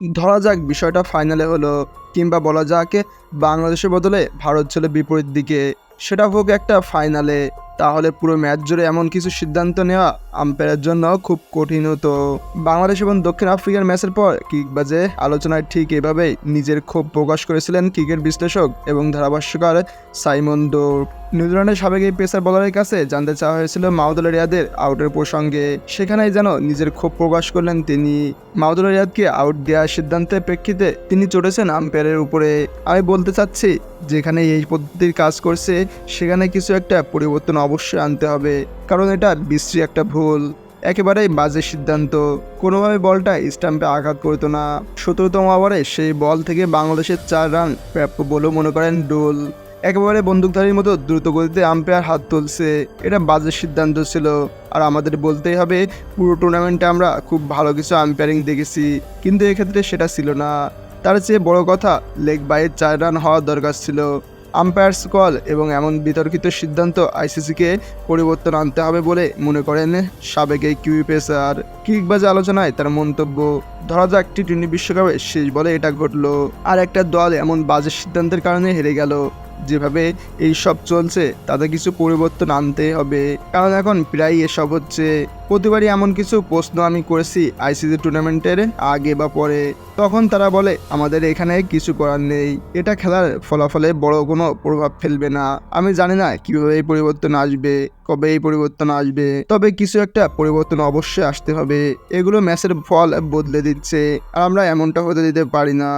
ধরা যাক বিষয়টা ফাইনালে হলো, কিংবা বলা যাক বাংলাদেশের বদলে ভারত ছিল বিপরীত দিকে। সেটা হোক একটা ফাইনালে তাহলে পুরো ম্যাচ জুড়ে এমন কিছু সিদ্ধান্ত নেওয়া আম্পায়ারের জন্য খুব কঠিন হতো। বাংলাদেশ এবং দক্ষিণ আফ্রিকার ম্যাচের পর কিকবাজে আলোচনায় ঠিক এভাবেই নিজের ক্ষোভ প্রকাশ করেছিলেন ক্রিকেট বিশ্লেষক এবং ধারাভাষ্যকার সাইমন ডোর নিউজিল্যান্ডের সাবেক এই পেসার বলারের কাছে জানতে চাওয়া হয়েছিল মাহদুল রিয়াদের আউটের প্রসঙ্গে। সেখানেই যেন নিজের ক্ষোভ প্রকাশ করলেন তিনি। মাহদুল রিয়াদকে আউট দেওয়ার সিদ্ধান্তের প্রেক্ষিতে তিনি চড়েছেন আম্পায়ারের উপরে। আমি বলতে চাচ্ছি যেখানে এই পদ্ধতির কাজ করছে, সেখানে কিছু একটা পরিবর্তন অবশ্যই আনতে হবে। কারণ এটা বিশ্রী একটা ভুল। একেবারেই বাজে সিদ্ধান্ত। কোনোভাবে বলটা স্টাম্পে আঘাত করতো না। সতেরোতম ওভারে সেই বল থেকে বাংলাদেশের চার রান প্রাপ্য বলেও মনে করেন ডোল একেবারে বন্দুকধারীর মতো দ্রুত গতিতে আম্পায়ার হাত তুলছে। এটা বাজে সিদ্ধান্ত ছিল। আর আমাদের বলতেই হবে, পুরো টুর্নামেন্টে আমরা খুব ভালো কিছু আম্পায়ারিং দেখেছি। কিন্তু এক্ষেত্রে সেটা ছিল না। তার চেয়ে বড় কথা লেগ বাইয়ের চার রান হওয়ার দরকার ছিল। আম্পায়ার্স কল এবং এমন বিতর্কিত সিদ্ধান্ত আইসিসিকে পরিবর্তন আনতে হবে বলে মনে করেন সাবেক এই কিউই পেসার কিকবাজ আলোচনায় তার মন্তব্য, ধরা যাক টি টোয়েন্টি বিশ্বকাপে শেষ বলে এটা ঘটলো। আর একটা দল এমন বাজে সিদ্ধান্তের কারণে হেরে গেল। যেভাবে এই সব চলছে, তাতে কিছু পরিবর্তন আনতে হবে। কারণ এখন প্রায় এসব হচ্ছে, প্রতিবারই এমন কিছু প্রশ্ন আমি করেছি আইসিসি টুর্নামেন্টের আগে বা পরে। তখন তারা বলে, আমাদের এখানে কিছু করার নেই। এটা খেলার ফলাফলে বড় কোনো প্রভাব ফেলবে না। আমি জানি না কীভাবে এই পরিবর্তন আসবে, কবে এই পরিবর্তন আসবে। তবে কিছু একটা পরিবর্তন অবশ্যই আসতে হবে। এগুলো ম্যাচের ফল বদলে দিচ্ছে, আর আমরা এমনটা হতে দিতে পারি না।